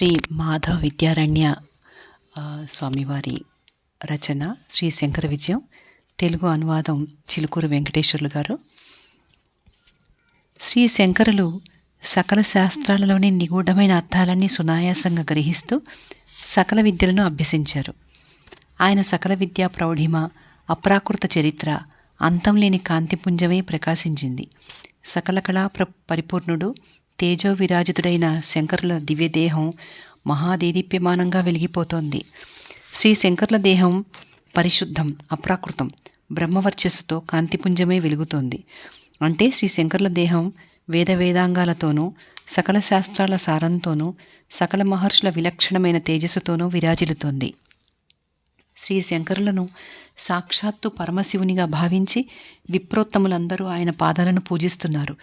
శ్రీ మాధవ విద్యారణ్య స్వామివారి రచన శ్రీ శంకర విజయం తెలుగు అనువాదం చిలుకూరు వెంకటేశ్వర్లు గారు. శ్రీ శంకరులు సకల శాస్త్రాలలోని నిగూఢమైన అర్థాలన్నీ సునాయాసంగా గ్రహిస్తూ సకల విద్యలను అభ్యసించారు. ఆయన సకల విద్యా ప్రౌఢిమ అప్రాకృత చరిత్ర అంతం లేని కాంతిపుంజమే ప్రకాశించింది. సకల కళా ప్ర పరిపూర్ణుడు తేజో విరాజితుడైన శంకరుల దివ్యదేహం మహాదేదీప్యమానంగా వెలిగిపోతోంది. శ్రీ శంకర్ల దేహం పరిశుద్ధం అప్రాకృతం బ్రహ్మవర్చస్సుతో కాంతిపుంజమే వెలుగుతోంది. అంటే శ్రీ శంకర్ల దేహం వేద వేదాంగాలతోనూ సకల శాస్త్రాల సారంతోనూ సకల మహర్షుల విలక్షణమైన తేజస్సుతోనూ విరాజిల్లుతోంది. శ్రీ శంకరులను సాక్షాత్తు పరమశివునిగా భావించి విప్రోత్తములందరూ ఆయన పాదాలను పూజిస్తున్నారు.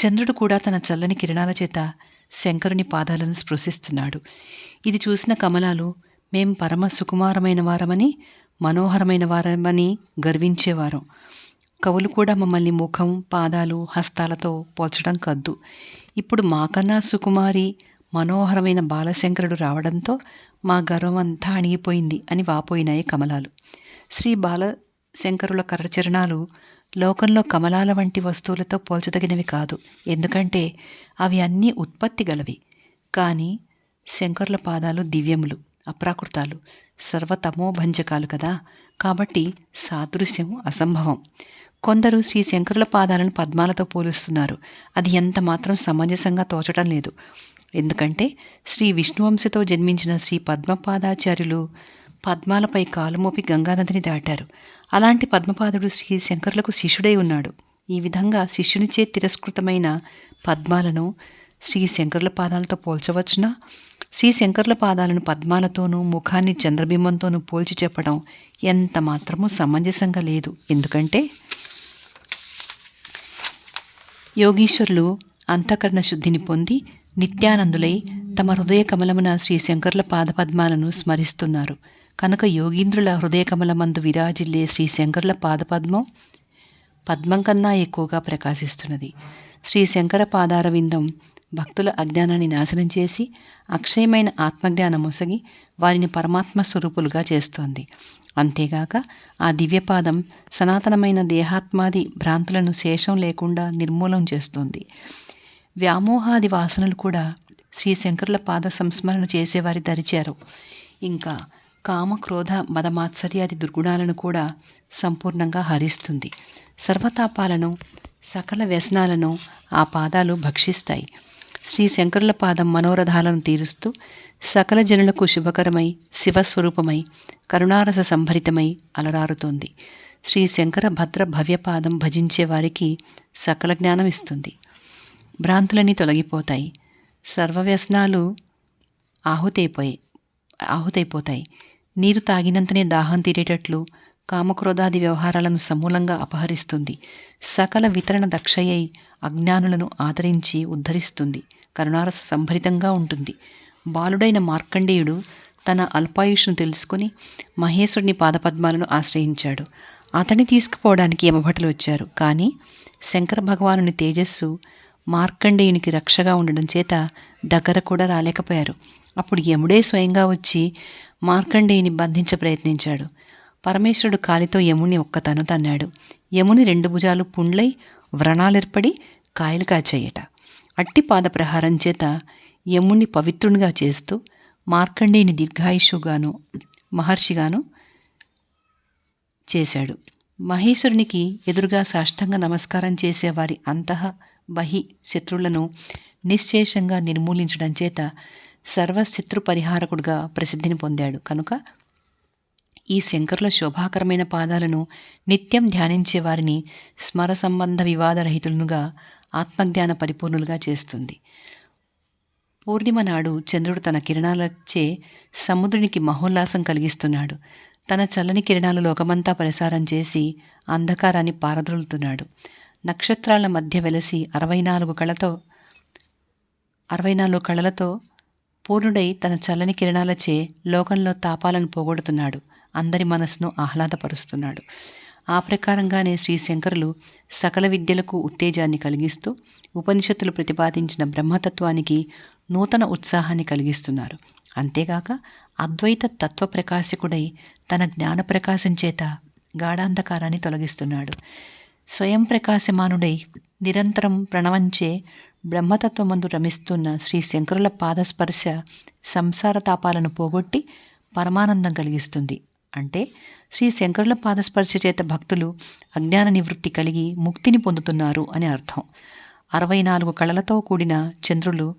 చంద్రుడు కూడా తన చల్లని కిరణాల చేత శంకరుని పాదాలను స్పృశిస్తున్నాడు. ఇది చూసిన కమలాలు మేం పరమ సుకుమారమైన వారమని మనోహరమైన వారమని గర్వించేవారం. కవులు కూడా మమ్మల్ని ముఖం పాదాలు హస్తాలతో పోల్చడం కద్దు. ఇప్పుడు మాకన్నా సుకుమారి మనోహరమైన బాలశంకరుడు రావడంతో మా గర్వం అంతా అణిగిపోయింది అని వాపోయినాయి కమలాలు. శ్రీ బాలశంకరుల కరచరణాలు లోకంలో కమలాల వంటి వస్తువులతో పోల్చదగినవి కాదు. ఎందుకంటే అవి అన్నీ ఉత్పత్తి గలవి. కానీ శంకరుల పాదాలు దివ్యములు అప్రాకృతాలు సర్వతమోభంజకాలు కదా. కాబట్టి సాదృశ్యం అసంభవం. కొందరు శ్రీ శంకరుల పాదాలను పద్మాలతో పోలుస్తున్నారు. అది ఎంత మాత్రం సమంజసంగా తోచడం లేదు. ఎందుకంటే శ్రీ విష్ణువంశతో జన్మించిన శ్రీ పద్మపాదాచార్యులు పద్మాలపై కాలుమోపి గంగానదిని దాటారు. అలాంటి పద్మపాదుడు శ్రీ శంకరులకు శిష్యుడై ఉన్నాడు. ఈ విధంగా శిష్యునిచే తిరస్కృతమైన పద్మాలను శ్రీ శంకరుల పాదాలతో పోల్చవచ్చునా? శ్రీ శంకరుల పాదాలను పద్మాలతోనూ ముఖాన్ని చంద్రబింబంతోనూ పోల్చి చెప్పడం ఎంత మాత్రమూ సమంజసంగా లేదు. ఎందుకంటే యోగీశ్వరులు అంతఃకరణ శుద్ధిని పొంది నిత్యానందులై తమ హృదయ కమలమున శ్రీ శంకరుల పాదపద్మాలను స్మరిస్తున్నారు. కనుక యోగీంద్రుల హృదయ కమలమందు విరాజిల్లే శ్రీ శంకరుల పాదపద్మం పద్మం కన్నా ఎక్కువగా ప్రకాశిస్తున్నది. శ్రీ శంకర పాదారవిందం భక్తుల అజ్ఞానాన్ని నాశనం చేసి అక్షయమైన ఆత్మజ్ఞానం మొసగి వారిని పరమాత్మ స్వరూపులుగా చేస్తోంది. అంతేగాక ఆ దివ్యపాదం సనాతనమైన దేహాత్మాది భ్రాంతులను శేషం లేకుండా నిర్మూలం చేస్తోంది. వ్యామోహాది వాసనలు కూడా శ్రీ శంకరుల పాద సంస్మరణ చేసేవారి దరిచారు. ఇంకా కామ క్రోధ మదమాత్సర్యాది దుర్గుణాలను కూడా సంపూర్ణంగా హరిస్తుంది. సర్వతాపాలను సకల వ్యసనాలను ఆ పాదాలు భక్షిస్తాయి. శ్రీ శంకరుల పాదం మనోరథాలను తీరుస్తూ సకల జనులకు శుభకరమై శివస్వరూపమై కరుణారస సంభరితమై అలరారుతోంది. శ్రీ శంకర భద్ర భవ్యపాదం భజించే వారికి సకల జ్ఞానం ఇస్తుంది భ్రాంతులన్నీ తొలగిపోతాయి. సర్వవ్యసనాలు ఆహుతైపోయి ఆహుతైపోతాయి. నీరు తాగినంతనే దాహం తీరేటట్లు కామక్రోధాది వ్యవహారాలను సమూలంగా అపహరిస్తుంది. సకల వితరణ దక్షయై అజ్ఞానులను ఆదరించి ఉద్ధరిస్తుంది. కరుణారస సంభరితంగా ఉంటుంది. బాలుడైన మార్కండేయుడు తన అల్పాయుష్ను తెలుసుకుని మహేశ్వరుని పాదపద్మాలను ఆశ్రయించాడు. అతన్ని తీసుకుపోవడానికి యమభటులు వచ్చారు. కానీ శంకర భగవానుని తేజస్సు మార్కండేయునికి రక్షగా ఉండడం చేత దగ్గర కూడా రాలేకపోయారు. అప్పుడు యముడే స్వయంగా వచ్చి మార్కండేయుని బంధించ ప్రయత్నించాడు. పరమేశ్వరుడు కాలితో యముని ఒక్క తను తన్నాడు. యముని రెండు భుజాలు పుండ్లై వ్రణాలేర్పడి కాయలు కాచాయట. అట్టి పాద ప్రహారం చేత యముణ్ణి పవిత్రునిగా చేస్తూ మార్కండేయుని దీర్ఘాయుషుగాను మహర్షిగాను చేశాడు. మహేశ్వరునికి ఎదురుగా సాష్టంగా నమస్కారం చేసేవారి అంతః బహి శత్రువులను నిశ్శేషంగా నిర్మూలించడం చేత సర్వశత్రు పరిహారకుడుగా ప్రసిద్ధిని పొందాడు. కనుక ఈ శంకరుల శోభాకరమైన పాదాలను నిత్యం ధ్యానించే వారిని స్మర సంబంధ వివాదరహితులనుగా ఆత్మజ్ఞాన పరిపూర్ణులుగా చేస్తుంది. పూర్ణిమ నాడు చంద్రుడు తన కిరణాలచే సముద్రునికి మహోల్లాసం కలిగిస్తున్నాడు. తన చల్లని కిరణాలు లోకమంతా ప్రసారం చేసి అంధకారాన్ని పారద్రోలుతున్నాడు. నక్షత్రాల మధ్య వెలసి అరవై నాలుగు కళతో అరవై నాలుగు కళలతో పూర్ణుడై తన చల్లని కిరణాలచే లోకంలో తాపాలను పోగొడుతున్నాడు. అందరి మనస్సును ఆహ్లాదపరుస్తున్నాడు. ఆ ప్రకారంగానే శ్రీ శంకరులు సకల విద్యలకు ఉత్తేజాన్ని కలిగిస్తూ ఉపనిషత్తులు ప్రతిపాదించిన బ్రహ్మతత్వానికి నూతన ఉత్సాహాన్ని కలిగిస్తున్నారు. అంతేగాక అద్వైత తత్వ ప్రకాశకుడై తన జ్ఞాన ప్రకాశం చేత గాఢాంధకారాన్ని తొలగిస్తున్నాడు. స్వయం ప్రకాశమానుడై నిరంతరం ప్రణవంచే బ్రహ్మతత్వమందు రమిస్తున్న శ్రీ శంకరుల పాదస్పర్శ సంసార తాపాలను పోగొట్టి పరమానందం కలిగిస్తుంది. అంటే శ్రీ శంకరుల పాదస్పర్శ చేత భక్తులు అజ్ఞాన నివృత్తి కలిగి ముక్తిని పొందుతున్నారు అని అర్థం. అరవై నాలుగు కళలతో కూడిన చంద్రులు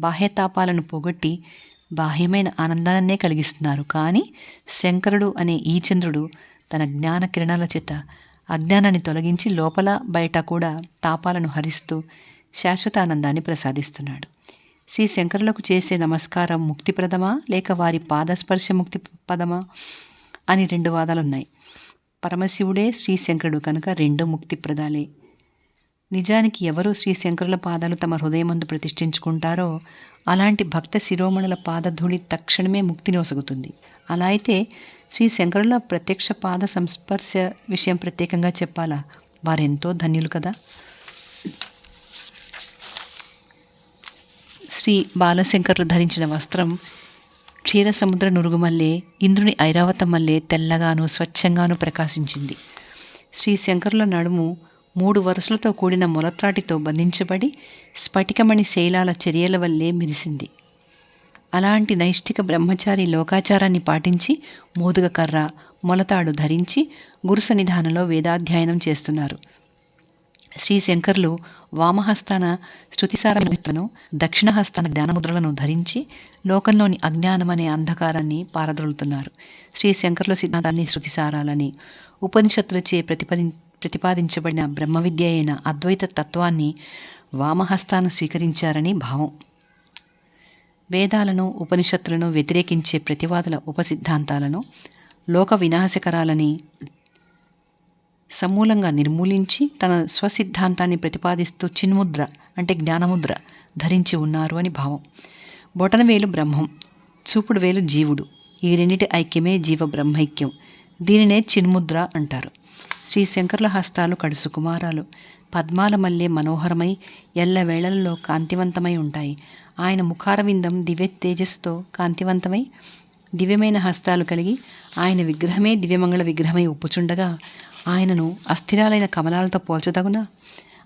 బాహ్యతాపాలను పోగొట్టి బాహ్యమైన ఆనందాన్నే కలిగిస్తున్నారు. కానీ శంకరుడు అనే ఈ చంద్రుడు తన జ్ఞాన కిరణాల చేత అజ్ఞానాన్ని తొలగించి లోపల బయట కూడా తాపాలను హరిస్తూ శాశ్వతానందాన్ని ప్రసాదిస్తున్నాడు. శ్రీ శంకరులకు చేసే నమస్కారం ముక్తిప్రదమా లేక వారి పాదస్పర్శ ముక్తి పదమా? అని రెండు వాదాలున్నాయి. పరమశివుడే శ్రీశంకరుడు కనుక రెండు ముక్తిప్రదాలే నిజానికి ఎవరు శ్రీ శంకరుల పాదాలు తమ హృదయమందు ప్రతిష్ఠించుకుంటారో అలాంటి భక్త శిరోమణుల పాదధూళి తక్షణమే ముక్తిని ఒసగుతుంది అలా అయితే శ్రీ శంకరుల ప్రత్యక్ష పాద సంస్పర్శ విషయం ప్రత్యేకంగా చెప్పాలా? వారెంతో ధన్యులు కదా. శ్రీ బాలశంకరులు ధరించిన వస్త్రం క్షీరసముద్ర నురుగుమల్లే ఇంద్రుని ఐరావతం మల్లే తెల్లగాను స్వచ్ఛంగాను ప్రకాశించింది. శ్రీ శంకరుల నడుము మూడు వరుసలతో కూడిన మొలత్రాటితో బంధించబడి స్ఫటికమణి శైలాల చర్యల వల్లే మెరిసింది. అలాంటి నైష్టిక బ్రహ్మచారి లోకాచారాన్ని పాటించి మోదుగ కర్ర మొలతాడు ధరించి గురు సన్నిధానంలో వేదాధ్యయనం చేస్తున్నారు. శ్రీ శంకర్లు వామహస్తాన శృతిసారను దక్షిణహస్తాన జ్ఞానముద్రలను ధరించి లోకంలోని అజ్ఞానం అనే అంధకారాన్ని పారద్రోలుతున్నారు. శ్రీ శంకర్ల సిద్ధాంతాన్ని శృతిసారాలని ఉపనిషత్తులచే ప్రతిపది ప్రతిపాదించబడిన బ్రహ్మ విద్య అయిన అద్వైత తత్వాన్ని వామహస్తాన స్వీకరించారని భావం. వేదాలను ఉపనిషత్తులను వ్యతిరేకించే ప్రతివాదుల ఉపసిద్ధాంతాలను లోక వినాశకరాలని సమూలంగా నిర్మూలించి తన స్వసిద్ధాంతాన్ని ప్రతిపాదిస్తూ చిన్ముద్ర అంటే జ్ఞానముద్ర ధరించి ఉన్నారు అని భావం. బొటనవేలు బ్రహ్మం చూపుడు వేలు జీవుడు ఈ రెండిటి ఐక్యమే జీవ బ్రహ్మైక్యం దీనినే చిన్ముద్ర అంటారు. శ్రీ శంకర్ల హస్తాలు కడుసు కుమారాలు పద్మాల మల్లె మనోహరమై ఎల్లవేళల్లో కాంతివంతమై ఉంటాయి. ఆయన ముఖారవిందం దివ్య తేజస్సుతో కాంతివంతమై దివ్యమైన హస్తాలు కలిగి ఆయన విగ్రహమే దివ్యమంగళ విగ్రహమై ఒప్పుచుండగా ఆయనను అస్థిరాలైన కమలాలతో పోల్చదగునా?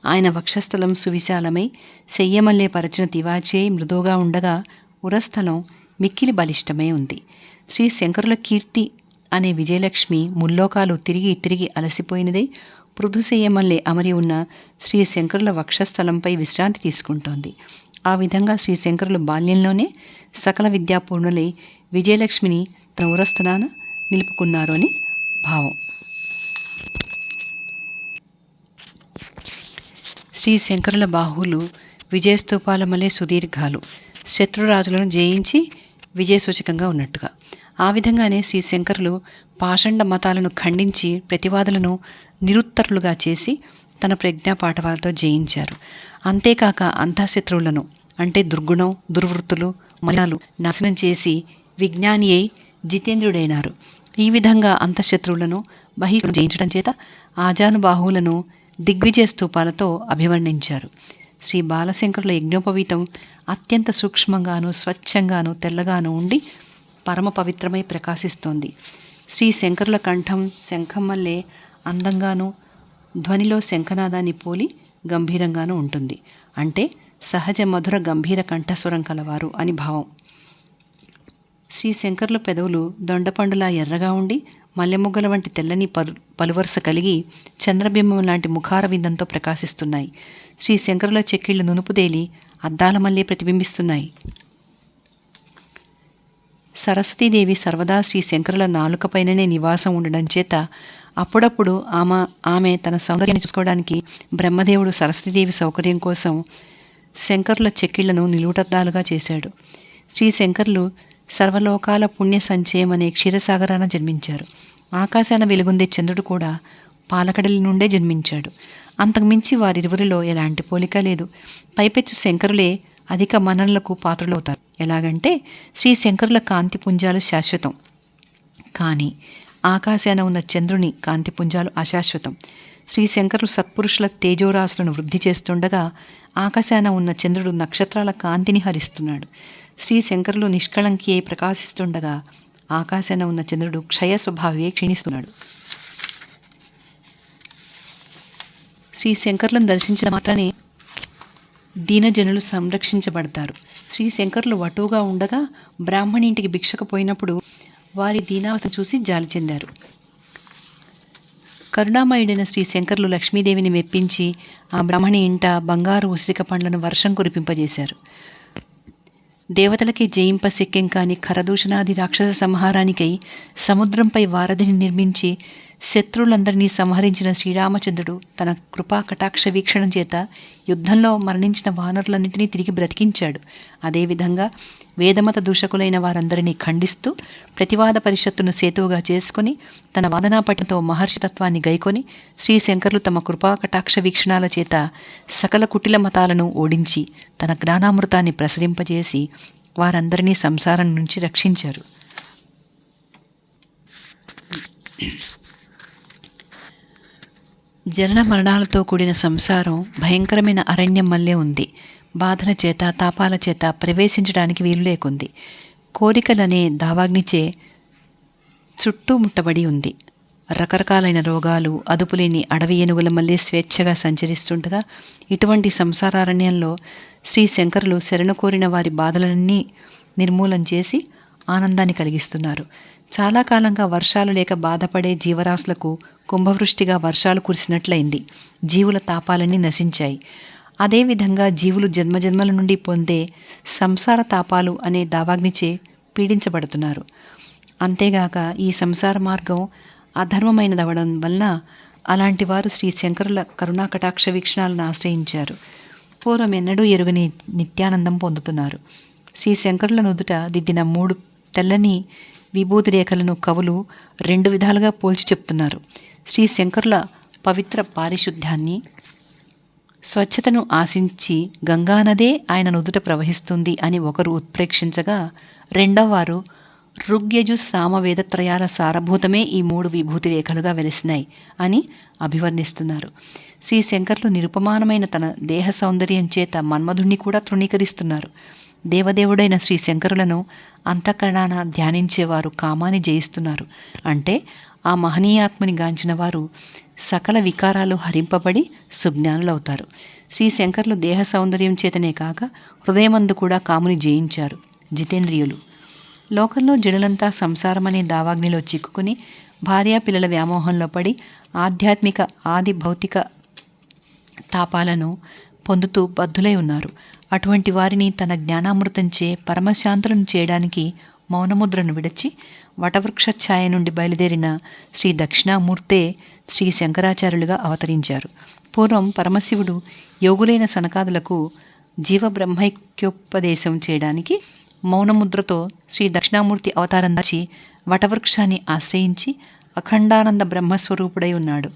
ఆయన వక్షస్థలం సువిశాలమై శయ్యమల్లే పరచిన తివాచే మృదువుగా ఉండగా ఉరస్థలం మిక్కిలి బలిష్టమై ఉంది. శ్రీ శంకరుల కీర్తి అనే విజయలక్ష్మి ముల్లోకాలు తిరిగి తిరిగి అలసిపోయినదై పృథుశయ్యమల్లే అమరి ఉన్న శ్రీ శంకరుల వక్షస్థలంపై విశ్రాంతి తీసుకుంటోంది. ఆ విధంగా శ్రీ శంకరులు బాల్యంలోనే సకల విద్యాపూర్ణులై విజయలక్ష్మిని తన నిలుపుకున్నారు అని భావం. శ్రీ శంకరుల బాహువులు విజయస్తూపాల మలే సుదీర్ఘాలు శత్రురాజులను జయించి విజయసూచకంగా ఉన్నట్టుగా ఆ విధంగానే శ్రీ శంకరులు పాషండ మతాలను ఖండించి ప్రతివాదులను నిరుత్తరులుగా చేసి తన ప్రజ్ఞా పాఠవాలతో జయించారు. అంతేకాక అంతఃశత్రువులను అంటే దుర్గుణం దుర్వృత్తులు మనాలు నాశనం చేసి విజ్ఞాని అయి జితేంద్రుడైనారు. ఈ విధంగా అంతఃశత్రువులను బహిష్ జయించడం చేత ఆజానుబాహువులను దిగ్విజయ స్తూపాలతో అభివర్ణించారు. శ్రీ బాలశంకరుల యజ్ఞోపవీతం అత్యంత సూక్ష్మంగాను స్వచ్ఛంగాను తెల్లగాను ఉండి పరమ పవిత్రమై ప్రకాశిస్తోంది. శ్రీ శంకరుల కంఠం శంఖం వల్లే అందంగాను ధ్వనిలో శంఖనాదాన్ని పోలి గంభీరంగానూ ఉంటుంది. అంటే సహజ మధుర గంభీర కంఠస్వరం కలవారు అని భావం. శ్రీ శంకర్ల పెదవులు దొండపండులా ఎర్రగా ఉండి మల్లెముగ్గల వంటి తెల్లని పలు పలువరుస కలిగి చంద్రబింబం లాంటి ముఖార విందంతో ప్రకాశిస్తున్నాయి. శ్రీ శంకరుల చెక్కిళ్ళు నునుపుదేలి అద్దాల మల్లే ప్రతిబింబిస్తున్నాయి. సరస్వతీదేవి సర్వదా శ్రీ శంకరుల నాలుకపైననే నివాసం ఉండడం చేత అప్పుడప్పుడు ఆమె ఆమె తన సౌందర్యాన్ని చూసుకోవడానికి బ్రహ్మదేవుడు సరస్వతీదేవి సౌకర్యం కోసం శంకరుల చెక్కిళ్ళను నిలువుటద్దాలుగా చేశాడు. శ్రీ శంకర్లు సర్వలోకాల పుణ్య సంచయం అనే క్షీరసాగరాన జన్మించారు. ఆకాశాన వెలుగొందే చంద్రుడు కూడా పాలకడలి నుండే జన్మించాడు. అంతకుమించి వారిరువురిలో ఎలాంటి పోలిక లేదు. పైపెచ్చు శంకరులే అధిక మననలకు పాత్రలవుతారు. ఎలాగంటే శ్రీ శంకరుల కాంతి పుంజాలు శాశ్వతం. కానీ ఆకాశాన ఉన్న చంద్రుని కాంతిపుంజాలు అశాశ్వతం. శ్రీ శంకరులు సత్పురుషుల తేజోరాశులను వృద్ధి చేస్తుండగా ఆకాశాన ఉన్న చంద్రుడు నక్షత్రాల కాంతిని హరిస్తున్నాడు. శ్రీ శంకరులు నిష్కళంకి ప్రకాశిస్తుండగా ఆకాశాన ఉన్న చంద్రుడు క్షయ స్వభావే క్షీణిస్తున్నాడు. శ్రీ శంకర్లను దర్శించిన మాత్రమే దీనజనులు సంరక్షించబడతారు. శ్రీ శంకర్లు వటువుగా ఉండగా బ్రాహ్మణి ఇంటికి భిక్షకు పోయినప్పుడు వారి దీనావస్థను చూసి జాలి చెందారు. కరుణామయుడైన శ్రీ శంకర్లు లక్ష్మీదేవిని మెప్పించి ఆ బ్రాహ్మణి ఇంట బంగారు ఉసిరిక పండ్లను వర్షం కురిపింపజేశారు. దేవతలకి జయింప శక్యం కాని ఖరదూషణాది రాక్షస సంహారానికై సముద్రంపై వారధిని నిర్మించి శత్రువులందరినీ సంహరించిన శ్రీరామచంద్రుడు తన కృపా కటాక్ష వీక్షణం చేత యుద్ధంలో మరణించిన వానరులన్నింటినీ తిరిగి బ్రతికించాడు. అదేవిధంగా వేదమత దూషకులైన వారందరినీ ఖండిస్తూ ప్రతివాద పరిషత్తును సేతువుగా చేసుకొని తన వాదనాపట్నంతో మహర్షితత్వాన్ని గైకొని శ్రీశంకర్లు తమ కృపా కటాక్ష వీక్షణాల చేత సకల కుటిల మతాలను ఓడించి తన జ్ఞానామృతాన్ని ప్రసరింపజేసి వారందరినీ సంసారం నుంచి రక్షించారు. జనన మరణాలతో కూడిన సంసారం భయంకరమైన అరణ్యం మల్లె ఉంది. బాధల చేత తాపాల చేత ప్రవేశించడానికి వీలు లేకుంది. కోరికలనే దావాగ్నిచే చుట్టూ ముట్టబడి ఉంది. రకరకాలైన రోగాలు అదుపులేని అడవి ఏనుగుల మళ్ళీ స్వేచ్ఛగా సంచరిస్తుండగా ఇటువంటి సంసారారణ్యంలో శ్రీ శంకరులు శరణు కోరిన వారి బాధలన్నీ నిర్మూలం చేసి ఆనందాన్ని కలిగిస్తున్నారు. చాలా కాలంగా వర్షాలు లేక బాధపడే జీవరాశులకు కుంభవృష్టిగా వర్షాలు కురిసినట్లయింది. జీవుల తాపాలన్నీ నశించాయి. అదేవిధంగా జీవులు జన్మజన్మల నుండి పొందే సంసార తాపాలు అనే దావాగ్నిచే పీడించబడుతున్నారు. అంతేగాక ఈ సంసార మార్గం అధర్మమైనదవడం వలన అలాంటి వారు శ్రీ శంకరుల కరుణా కటాక్ష వీక్షణాలను ఆశ్రయించారు. పూర్వం ఎన్నడూ ఎరుగని నిత్యానందం పొందుతున్నారు. శ్రీ శంకరుల నుదుట దిద్దిన మూడు తెల్లని విభూతి రేఖలను కవులు రెండు విధాలుగా పోల్చి చెప్తున్నారు. శ్రీ శంకరుల పవిత్ర పారిశుద్ధ్యాన్ని స్వచ్ఛతను ఆశించి గంగానదే ఆయన నుదుట ప్రవహిస్తుంది అని ఒకరు ఉత్ప్రేక్షించగా రెండవ వారు ఋగ్యజు సామవేదత్రయాల సారభూతమే ఈ మూడు విభూతి రేఖలుగా వెలిసినాయి అని అభివర్ణిస్తున్నారు. శ్రీ శంకర్లు నిరుపమానమైన తన దేహ సౌందర్యం చేత మన్మధుణ్ణి కూడా తృణీకరిస్తున్నారు. దేవదేవుడైన శ్రీ శంకరులను అంతఃకరణాన ధ్యానించేవారు కామాన్ని జయిస్తున్నారు. అంటే ఆ మహనీయాత్మని గాంచిన వారు సకల వికారాలు హరింపబడి సుజ్ఞానులవుతారు. శ్రీ శంకర్లు దేహ సౌందర్యం చేతనే కాక హృదయమందు కూడా కాముని జయించారు. జితేంద్రియులు. లోకంలో జనులంతా సంసారమనే దావాగ్నిలో చిక్కుకుని భార్యా పిల్లల వ్యామోహంలో పడి ఆధ్యాత్మిక ఆది భౌతిక తాపాలను పొందుతూ బద్ధులై ఉన్నారు. అటువంటి వారిని తన జ్ఞానామృతంచే పరమశాంతులను చేయడానికి మౌనముద్రను విడచి వటవృక్ష ఛాయ నుండి బయలుదేరిన శ్రీ దక్షిణామూర్తే శ్రీ శంకరాచార్యులుగా అవతరించారు. పూర్వం పరమశివుడు యోగులైన సనకాదులకు జీవబ్రహ్మైక్యోపదేశం చేయడానికి మౌనముద్రతో శ్రీ దక్షిణామూర్తి అవతారం దాచి వటవృక్షాన్ని ఆశ్రయించి అఖండానంద బ్రహ్మస్వరూపుడై ఉన్నాడు.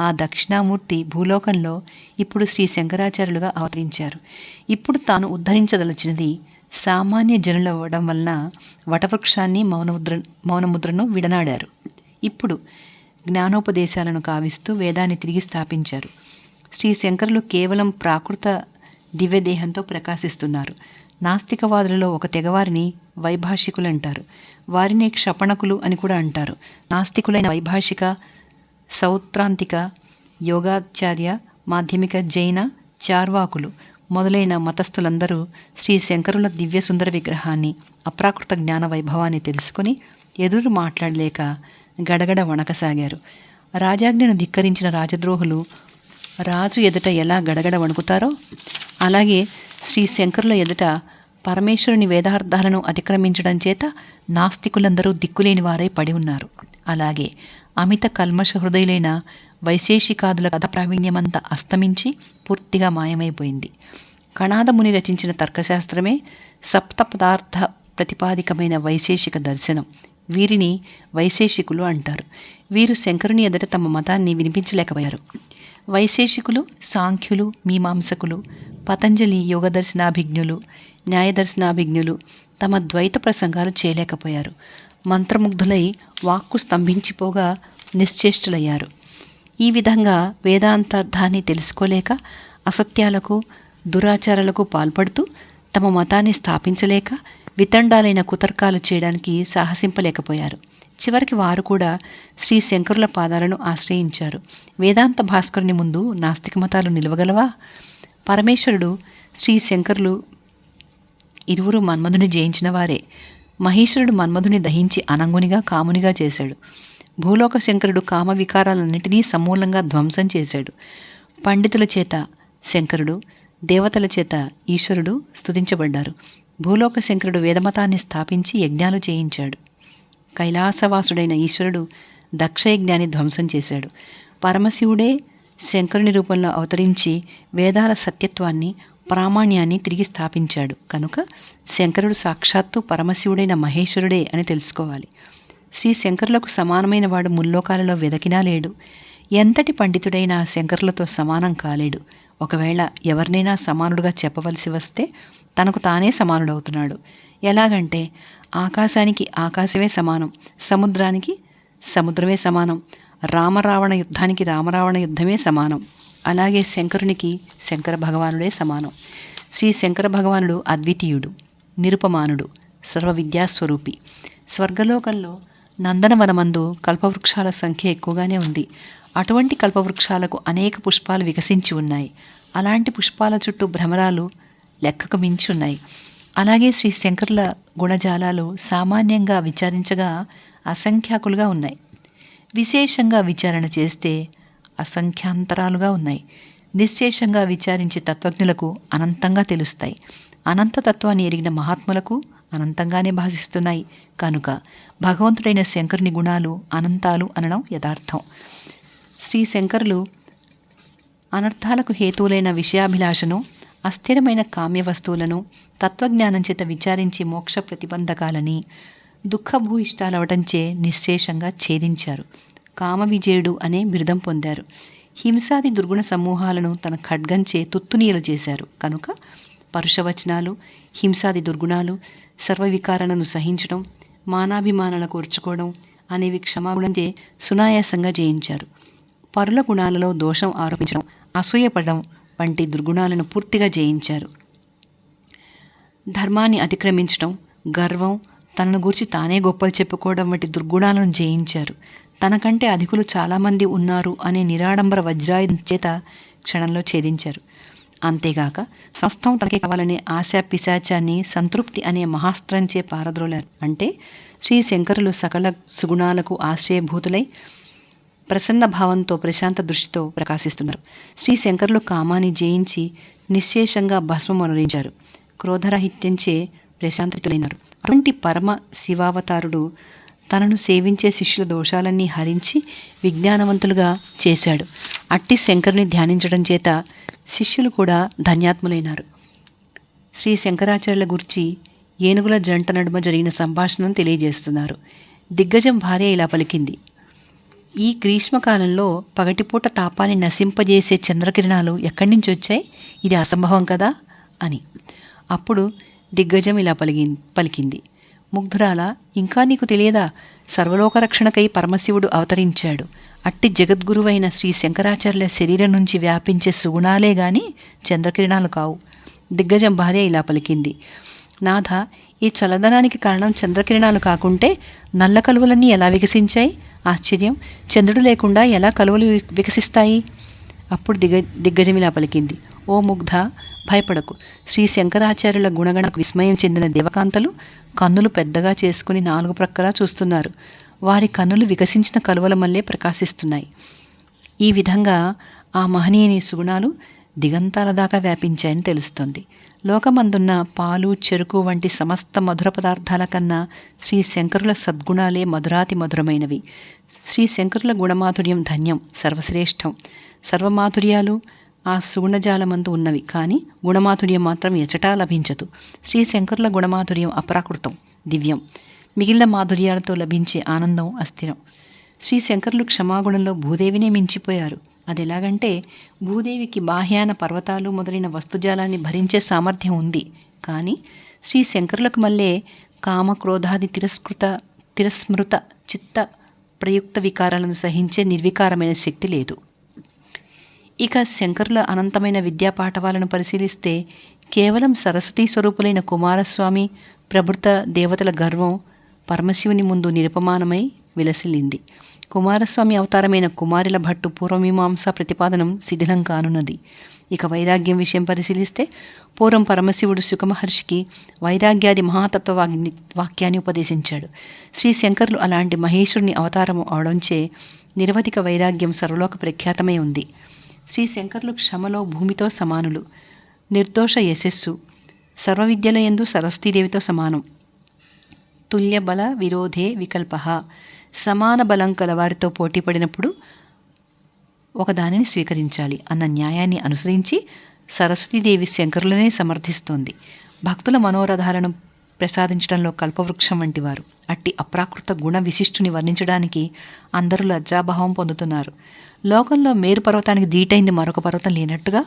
ఆ దక్షిణామూర్తి భూలోకంలో ఇప్పుడు శ్రీ శంకరాచార్యులుగా అవతరించారు. ఇప్పుడు తాను ఉద్ధరించదలచినది సామాన్య జనులు అవ్వడం వలన వటవృక్షాన్ని మౌనముద్ర మౌనముద్రను విడనాడారు. ఇప్పుడు జ్ఞానోపదేశాలను కావిస్తూ వేదాన్ని తిరిగి స్థాపించారు. శ్రీ శంకరులు కేవలం ప్రాకృత దివ్యదేహంతో ప్రకాశిస్తున్నారు. నాస్తికవాదులలో ఒక తెగవారిని వైభాషికులు అంటారు వారిని క్షపణకులు అని కూడా అంటారు. నాస్తికులైన వైభాషిక సౌత్రాంతిక యోగాచార్య మాధ్యమిక జైన చార్వాకులు మొదలైన మతస్థులందరూ శ్రీ శంకరుల దివ్య సుందర విగ్రహాన్ని అప్రాకృత జ్ఞాన వైభవాన్ని తెలుసుకొని ఎదురు మాట్లాడలేక గడగడ వణకసాగారు. రాజాజ్ఞను ధిక్కరించిన రాజద్రోహులు రాజు ఎదుట ఎలా గడగడ వణుకుతారో అలాగే శ్రీ శంకరుల ఎదుట పరమేశ్వరుని వేదార్థాలను అతిక్రమించడం చేత నాస్తికులందరూ దిక్కులేని వారై పడి ఉన్నారు. అలాగే అమిత కల్మష హృదయులైన వైశేషికాదుల కథ ప్రావీణ్యమంతా అస్తమించి పూర్తిగా మాయమైపోయింది. కణాదముని రచించిన తర్కశాస్త్రమే సప్త పదార్థ ప్రతిపాదికమైన వైశేషిక దర్శనం. వీరిని వైశేషికులు అంటారు. వీరు శంకరుని ఎదుట తమ మతాన్ని వినిపించలేకపోయారు. వైశేషికులు సాంఖ్యులు మీమాంసకులు పతంజలి యోగదర్శనాభిజ్ఞులు న్యాయదర్శనాభిజ్ఞులు తమ ద్వైత ప్రసంగాలు చేయలేకపోయారు. మంత్రముగ్ధులై వాక్కు స్తంభించిపోగా నిశ్చేష్టులయ్యారు. ఈ విధంగా వేదాంతార్థాన్ని తెలుసుకోలేక అసత్యాలకు దురాచారాలకు పాల్పడుతూ తమ మతాన్ని స్థాపించలేక వితండాలైన కుతర్కాలు చేయడానికి సాహసింపలేకపోయారు. చివరికి వారు కూడా శ్రీ శంకరుల పాదాలను ఆశ్రయించారు. వేదాంత భాస్కరుని ముందు నాస్తిక మతాలు నిలవగలవా? పరమేశ్వరుడు శ్రీ శంకరులు ఇరువురు మన్మధుని జయించిన వారే. మహేశ్వరుడు మన్మధుని దహించి అనంగునిగా కామునిగా చేశాడు. భూలోక శంకరుడు కామ వికారాలన్నింటినీ సమూలంగా ధ్వంసం చేశాడు. పండితుల చేత శంకరుడు దేవతల చేత ఈశ్వరుడు స్తుతించబడ్డారు. భూలోక శంకరుడు వేదమతాన్ని స్థాపించి యజ్ఞాలు చేయించాడు. కైలాసవాసుడైన ఈశ్వరుడు దక్షయజ్ఞాన్ని ధ్వంసం చేశాడు. పరమశివుడే శంకరుని రూపంలో అవతరించి వేదాల సత్యత్వాన్ని ప్రామాణ్యాన్ని తిరిగి స్థాపించాడు. కనుక శంకరుడు సాక్షాత్తు పరమశివుడైన మహేశ్వరుడే అని తెలుసుకోవాలి. శ్రీ శంకరులకు సమానమైన వాడు ముల్లోకాలలో వెదకినా లేడు. ఎంతటి పండితుడైనా శంకరులతో సమానం కాలేడు. ఒకవేళ ఎవరినైనా సమానుడుగా చెప్పవలసి వస్తే తనకు తానే సమానుడవుతున్నాడు. ఎలాగంటే ఆకాశానికి ఆకాశమే సమానం సముద్రానికి సముద్రమే సమానం రామరావణ యుద్ధానికి రామరావణ యుద్ధమే సమానం. అలాగే శంకరునికి శంకర భగవానుడే సమానం. శ్రీ శంకర భగవానుడు అద్వితీయుడు నిరుపమానుడు సర్వ విద్యాస్వరూపి స్వర్గలోకంలో నందనవనమందు కల్పవృక్షాల సంఖ్య ఎక్కువగానే ఉంది. అటువంటి కల్పవృక్షాలకు అనేక పుష్పాలు వికసించి ఉన్నాయి. అలాంటి పుష్పాల చుట్టూ భ్రమరాలు లెక్కకు మించి ఉన్నాయి అలాగే శ్రీ శంకరుల గుణజాలాలు సామాన్యంగా విచారించగా అసంఖ్యాకులుగా ఉన్నాయి. విశేషంగా విచారణ చేస్తే అసంఖ్యాంతరాలుగా ఉన్నాయి. నిశ్శేషంగా విచారించి తత్వజ్ఞులకు అనంతంగా తెలుస్తాయి. అనంత తత్వాన్ని ఎరిగిన మహాత్ములకు అనంతంగానే భాషిస్తున్నాయి. కనుక భగవంతుడైన శంకరుని గుణాలు అనంతాలు అనడం యథార్థం. శ్రీ శంకరులు అనర్థాలకు హేతువులైన విషయాభిలాషను అస్థిరమైన కామ్య వస్తువులను తత్వజ్ఞానం చేత విచారించి మోక్ష ప్రతిబంధకాలని దుఃఖభూయిష్టాలవటంచే నిశ్శేషంగా ఛేదించారు. కామవిజయుడు అనే బిరుదం పొందారు. హింసాది దుర్గుణ సమూహాలను తన ఖడ్గంచే తుత్తునీయలు చేశారు. కనుక పరుషవచనాలు హింసాది దుర్గుణాలు సర్వవికారాలను సహించడం మానాభిమానాలను కూర్చుకోవడం అనేవి క్షమాగుణంచే సునాయాసంగా జయించారు. పరుల గుణాలలో దోషం ఆరోపించడం అసూయపడడం వంటి దుర్గుణాలను పూర్తిగా జయించారు. ధర్మాన్ని అతిక్రమించడం గర్వం తనను గురించి తానే గొప్పలు చెప్పుకోవడం వంటి దుర్గుణాలను జయించారు. తనకంటే అధికులు చాలామంది ఉన్నారు అనే నిరాడంబర వజ్రాయుధం చేత క్షణంలో ఛేదించారు. అంతేగాక సమస్తం తనకే కావాలనే ఆశా పిశాచాన్ని సంతృప్తి అనే మహాస్త్రంచే పారద్రోలారు. అంటే శ్రీ శంకరులు సకల సుగుణాలకు ఆశ్రయభూతులై ప్రసన్న భావంతో ప్రశాంత దృష్టితో ప్రకాశిస్తున్నారు. శ్రీ శంకరులు కామాన్ని జయించి నిశ్శేషంగా భస్మమనరించారు క్రోధరాహిత్యంచే ప్రశాంతతులైనారు. అటువంటి పరమ శివావతారుడు తనను సేవించే శిష్యుల దోషాలన్నీ హరించి విజ్ఞానవంతులుగా చేశాడు. అట్టి శంకరుని ధ్యానించడం చేత శిష్యులు కూడా ధన్యాత్ములైనారు. శ్రీ శంకరాచార్యుల గురించి ఏనుగుల జంట నడుమ జరిగిన సంభాషణను తెలియజేస్తున్నారు. దిగ్గజం భార్య ఇలా పలికింది. ఈ గ్రీష్మకాలంలో పగటిపూట తాపాన్ని నశింపజేసే చంద్రకిరణాలు ఎక్కడి నుంచి వచ్చాయి? ఇది అసంభవం కదా? అని. అప్పుడు దిగ్గజం ఇలా పలికి పలికింది. ముగ్ధురాలా ఇంకా నీకు తెలియదా? సర్వలోక రక్షణకై పరమశివుడు అవతరించాడు. అట్టి జగద్గురువైన శ్రీ శంకరాచార్యుల శరీరం నుంచి వ్యాపించే సుగుణాలే గాని చంద్రకిరణాలు కావు. దిగ్గజం భార్య ఇలా పలికింది. నాథ ఈ చల్లదనానికి కారణం చంద్రకిరణాలు కాకుంటే నల్ల కలువలన్నీ ఎలా వికసించాయి? ఆశ్చర్యం. చంద్రుడు లేకుండా ఎలా కలువలు వి- వికసిస్తాయి? అప్పుడు దిగ దిగ్గజమిలా పలికింది. ఓ ముగ్ధ భయపడకు. శ్రీ శంకరాచార్యుల గుణగణకు విస్మయం చెందిన దేవకాంతలు కన్నులు పెద్దగా చేసుకుని నాలుగు ప్రక్కలా చూస్తున్నారు. వారి కన్నులు వికసించిన కలువల మల్లే ప్రకాశిస్తున్నాయి. ఈ విధంగా ఆ మహనీయుని సుగుణాలు దిగంతాల దాకా వ్యాపించాయని తెలుస్తోంది. లోకమందున్న పాలు చెరుకు వంటి సమస్త మధుర పదార్థాల కన్నా శ్రీ శంకరుల సద్గుణాలే మధురాతి మధురమైనవి. శ్రీ శంకరుల గుణమాధుర్యం ధన్యం సర్వశ్రేష్టం. సర్వమాధుర్యాలు ఆ సుగుణజాలమందు ఉన్నవి. కానీ గుణమాధుర్యం మాత్రం ఎచటా లభించదు. శ్రీ శంకరుల గుణమాధుర్యం అప్రాకృతం దివ్యం. మిగిలిన మాధుర్యాలతో లభించే ఆనందం అస్థిరం. శ్రీ శంకరులు క్షమాగుణంలో భూదేవినే మించిపోయారు. అది ఎలాగంటే భూదేవికి బాహ్యాన పర్వతాలు మొదలైన వస్తుజాలాన్ని భరించే సామర్థ్యం ఉంది. కానీ శ్రీ శంకరులకు మళ్ళీ కామ క్రోధాది తిరస్కృత తిరస్మృత చిత్త ప్రయుక్త వికారాలను సహించే నిర్వికారమైన శక్తి లేదు. ఇక శంకరుల అనంతమైన విద్యా పాఠవాలను పరిశీలిస్తే కేవలం సరస్వతీ స్వరూపులైన కుమారస్వామి ప్రభుత్వ దేవతల గర్వం పరమశివుని ముందు నిరుపమానమై విలసిల్లింది. కుమారస్వామి అవతారమైన కుమారుల భట్టు పూర్వమీమాంస ప్రతిపాదనం శిథిలం కానున్నది. ఇక వైరాగ్యం విషయం పరిశీలిస్తే పూర్వం పరమశివుడు సుఖమహర్షికి వైరాగ్యాది మహాతత్వ వాగ్ని వాక్యాన్ని ఉపదేశించాడు. శ్రీ శంకరులు అలాంటి మహేశ్వరుని అవతారము అవడంచే నిరవధిక వైరాగ్యం సర్వలోక ప్రఖ్యాతమై ఉంది. శ్రీ శంకర్లు క్షమలో భూమితో సమానులు. నిర్దోష యశస్సు. సర్వవిద్యలయందు సరస్వతీదేవితో సమానం. తుల్య బల విరోధే వికల్ప. సమాన బలం కలవారితో పోటీ పడినప్పుడు ఒకదానిని స్వీకరించాలి అన్న న్యాయాన్ని అనుసరించి సరస్వతీదేవి శంకరులనే సమర్థిస్తోంది. భక్తుల మనోరథాలను ప్రసాదించడంలో కల్పవృక్షం వంటి వారు అట్టి అప్రాకృత గుణ విశిష్టుని వర్ణించడానికి అందరూ లజ్జాభావం పొందుతున్నారు. లోకంలో మేరు పర్వతానికి దీటైంది మరొక పర్వతం లేనట్టుగా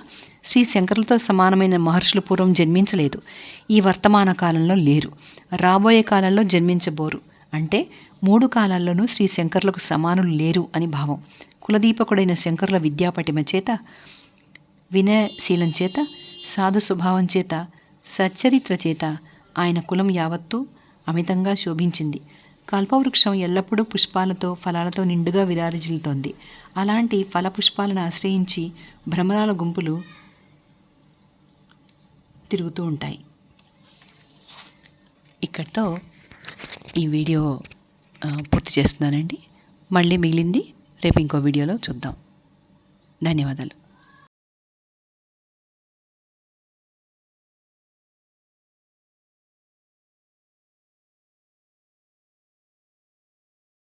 శ్రీ శంకరులతో సమానమైన మహర్షులు పూర్వం జన్మించలేదు. ఈ వర్తమాన కాలంలో లేరు. రాబోయే కాలంలో జన్మించబోరు. అంటే మూడు కాలాల్లోనూ శ్రీ శంకరులకు సమానులు లేరు అని భావం. కులదీపకుడైన శంకరుల విద్యాపటిమ చేత వినయశీలం చేత సాధు స్వభావం చేత సచ్చరిత్ర చేత ఆయన కులం యావత్తూ అమితంగా శోభించింది. కల్పవృక్షం ఎల్లప్పుడూ పుష్పాలతో ఫలాలతో నిండుగా విరాజిల్లుతోంది. అలాంటి ఫల పుష్పాలను ఆశ్రయించి భ్రమరాల గుంపులు తిరుగుతూ ఉంటాయి. ఇక్కడితో ఈ వీడియో పూర్తి చేస్తున్నానండి. మళ్ళీ మిగిలింది రేపు ఇంకో వీడియోలో చూద్దాం. ధన్యవాదాలు.